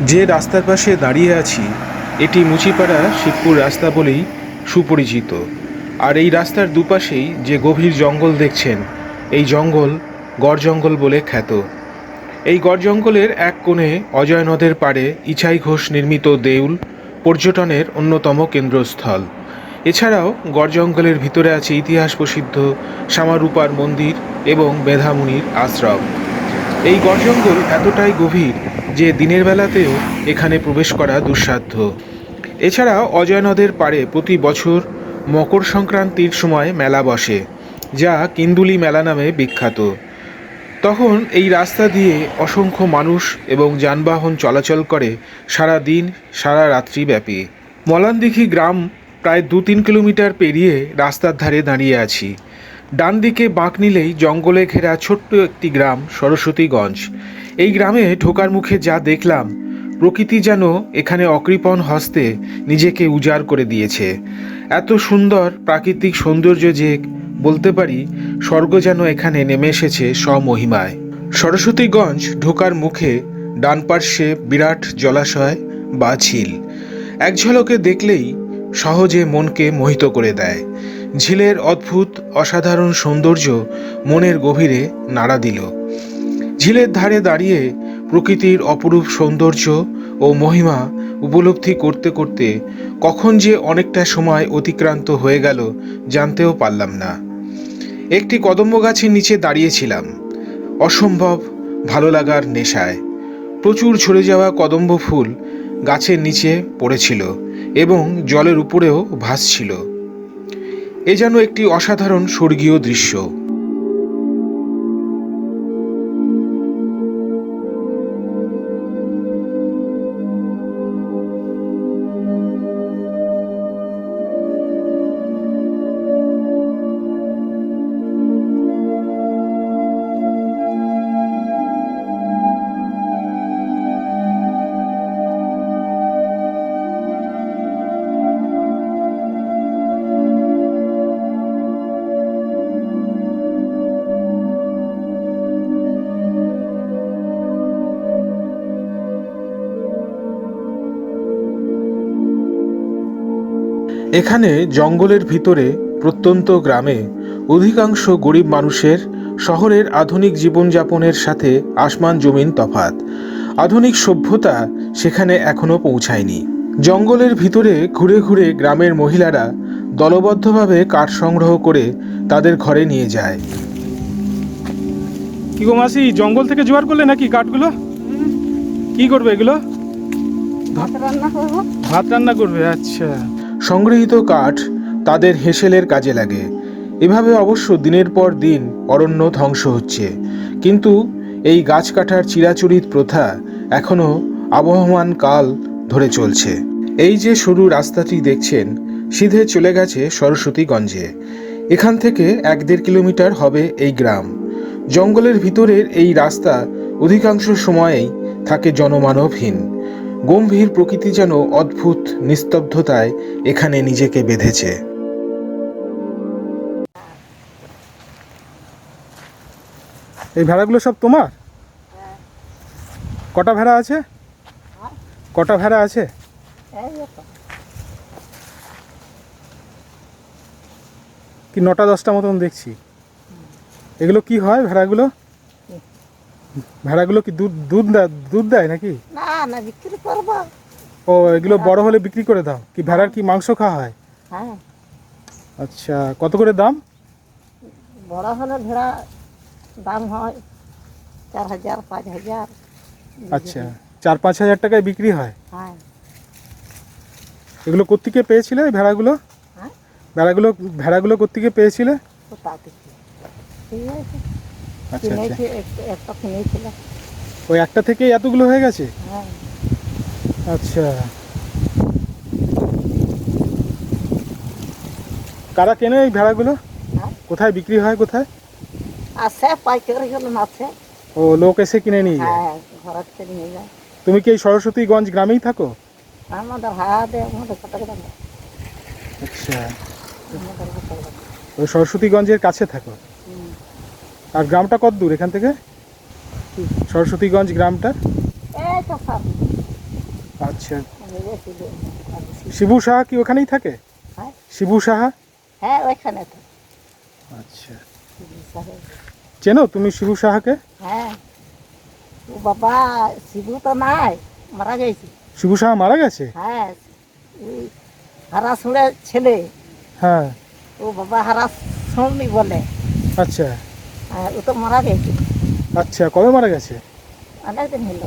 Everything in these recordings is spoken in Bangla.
যে রাস্তার পাশে দাঁড়িয়ে আছি, এটি মুচিপাড়া শিবপুর রাস্তা বলেই সুপরিচিত। আর এই রাস্তার দুপাশেই যে গভীর জঙ্গল দেখছেন, এই জঙ্গল গড় জঙ্গল বলে খ্যাত। এই গড় জঙ্গলের এক কোণে অজয় নদের পাড়ে ইছাই ঘোষ নির্মিত দেউল পর্যটনের অন্যতম কেন্দ্রস্থল। এছাড়াও গড় জঙ্গলের ভিতরে আছে ইতিহাস প্রসিদ্ধ শ্যামারূপার মন্দির এবং মেধামুনির আশ্রম। এই গড় জঙ্গল এতটাই গভীর যে দিনের বেলাতেও এখানে প্রবেশ করা দুঃসাধ্য। এছাড়া অজয় নদের পাড়ে প্রতি বছর মকর সংক্রান্তির সময় মেলা বসে, যা কিন্দুলি মেলা নামে বিখ্যাত। তখন এই রাস্তা দিয়ে অসংখ্য মানুষ এবং যানবাহন চলাচল করে সারা দিন, সারা রাত্রি ব্যাপী। মলানদিঘি গ্রাম প্রায় দু তিন কিলোমিটার পেরিয়ে রাস্তার ধারে দাঁড়িয়ে আছি। ডান দিকে বাঁক নিলেই জঙ্গলে ঘেরা ছোট্ট একটি গ্রাম, সরস্বতীগঞ্জ। এই গ্রামে ঢোকার মুখে যা দেখলাম, প্রকৃতি যেন এখানে অকৃপণ হস্তে নিজেকে উজাড় করে দিয়েছে। এত সুন্দর প্রাকৃতিক সৌন্দর্য যে বলতে পারি, স্বর্গ যেন এখানে নেমে এসেছে স্বমহিমায়। সরস্বতীগঞ্জ ঢোকার মুখে ডান পার্শ্বে বিরাট জলাশয় বা ঝিল। এক ঝলকে দেখলেই সহজে মনকে মোহিত করে দেয়। ঝিলের অদ্ভুত, অসাধারণ সৌন্দর্য মনের গভীরে নাড়া দিল। ঝিলের ধারে দাঁড়িয়ে প্রকৃতির অপরূপ সৌন্দর্য ও মহিমা উপলব্ধি করতে করতে কখন যে অনেকটা সময় অতিক্রান্ত হয়ে গেল জানতেও পারলাম না। একটি কদম্ব গাছের নিচে দাঁড়িয়েছিলাম। অসম্ভব ভালো লাগার নেশায়। প্রচুর ঝরে যাওয়া কদম্ব ফুল গাছের নিচে পড়েছিল এবং জলের উপরেও ভাসছিল। এ যেন একটি অসাধারণ স্বর্গীয় দৃশ্য। এখানে জঙ্গলের ভিতরে প্রত্যন্ত গ্রামে অধিকাংশ গরিব মানুষের শহরের আধুনিক জীবনযাপনের সাথে আসমান জমিন তফাত আধুনিক সভ্যতা সেখানে এখনও পৌঁছায়নি। জঙ্গলের ভিতরে ঘুরে ঘুরে গ্রামের মহিলারা দলবদ্ধভাবে কাঠ সংগ্রহ করে তাদের ঘরে নিয়ে যায়। কি গো মাসি জঙ্গল থেকে জোগাড় করলে নাকি কাঠগুলো? কি করবে এগুলো? ভাত রান্না করব। ভাত রান্না করবে আচ্ছা। সংগৃহীত কাঠ তাদের হেসেলের কাজে লাগে। এভাবে অবশ্য দিনের পর দিন অরণ্য ধ্বংস হচ্ছে। কিন্তু এই গাছ কাটার চিরাচরিত প্রথা এখনও আবহমান কাল ধরে চলছে। এই যে সরু রাস্তাটি দেখছেন, সিধে চলে গেছে সরস্বতীগঞ্জে। এখান থেকে এক দেড় কিলোমিটার হবে এই গ্রাম। জঙ্গলের ভিতরের এই রাস্তা অধিকাংশ সময়েই থাকে জনমানবহীন। গম্ভীর প্রকৃতি যেন অদ্ভুত নিস্তব্ধতায় এখানে নিজেকে বেঁধেছে। এই ভেড়াগুলো সব তোমার? কটা ভেড়া আছে? কটা ভেড়া আছে? কি নটা দশটা মতন দেখছি। এগুলো কি হয় ভেড়াগুলো? ভেড়াগুলো কি দুধ দুধ দেয় দুধ দেয় নাকি? না না বিক্রি করব। ও এগুলো বড় হলে বিক্রি করে দাও। কি ভেড়ার কি মাংস খাওয়া হয়? হ্যাঁ। আচ্ছা কত করে দাম? বড় হলে ভেড়া দাম হয় চার হাজার পাঁচ হাজার। আচ্ছা চার পাঁচ হাজার টাকায় বিক্রি হয়? হ্যাঁ। এগুলো কোত্থেকে পেয়েছিলে এই ভেড়াগুলো? হ্যাঁ। ভেড়াগুলো ভেড়াগুলো কোত্থেকে পেয়েছিলে? কোথা থেকে? ঠিক আছে। কিনেছি একটা- একটা ওই একটা থেকেই এতগুলো হয়ে গেছে? হ্যাঁ। আচ্ছা। কারা কেনে এই ভেড়াগুলো? হ্যাঁ। কোথায় বিক্রি হয় কোথায়? আছে পাইকারি হলো আছে। ও লোক এসে কিনে নিয়ে যায়? হ্যাঁ ঘরের থেকে নিয়ে যায়। তুমি কি এই সরস্বতীগঞ্জ গ্রামেই থাকো? আমাদের হাতে আমাদের আচ্ছা। ওই সরস্বতীগঞ্জের কাছে থাকো। আর গ্রামটা কত দূর এখান থেকে? সরস্বতীগঞ্জ গ্রামটা? আচ্ছা। শিবু- সাহা কি ওখানেই থাকে? হ্যাঁ। শিবু সাহা? হ্যাঁ ওইখানে তো আচ্ছা। চেনো তুমি শিবু সাহাকে? হ্যাঁ। ও বাবা শিবু তো নাই মারা গেছে। শিবু সাহা মারা গেছে? হ্যাঁ হারা শুনে ছেলে। হ্যাঁ। ও বাবা হারা শুননি বলে। আচ্ছা। হ্যাঁ ও তো মারা গেছে। আচ্ছা কবে মারা গেছে? অনেকদিন হলো।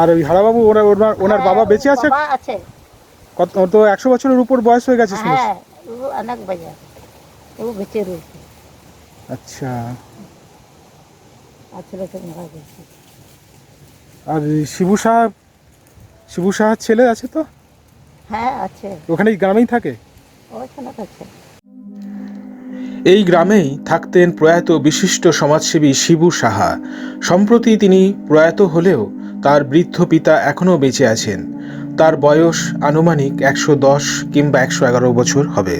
আর ওই হারাবাবু ওনার ওনার ওনার হ্যাঁ, বাবা বেঁচে আছে? বাবা আছে। কত তো একশো বছরের উপর বয়স হয়ে গেছে শুনেছি। হ্যাঁ ও অনেক বাজা ও বেঁচে রয়েছে। আচ্ছা। আর ছেলে তো মারা গেছে। আর শিবু শিবু ছেলে আছে তো? হ্যাঁ আছে। ওখানে গ্রামেই থাকে? আছে। এই গ্রামেই থাকতেন প্রয়াত বিশিষ্ট সমাজসেবী শিবু সাহা। সম্প্রতি তিনি প্রয়াত হলেও তার বৃদ্ধ পিতা এখনও বেঁচে আছেন। তার বয়স আনুমানিক একশো দশ কিংবা একশো এগারো বছর হবে।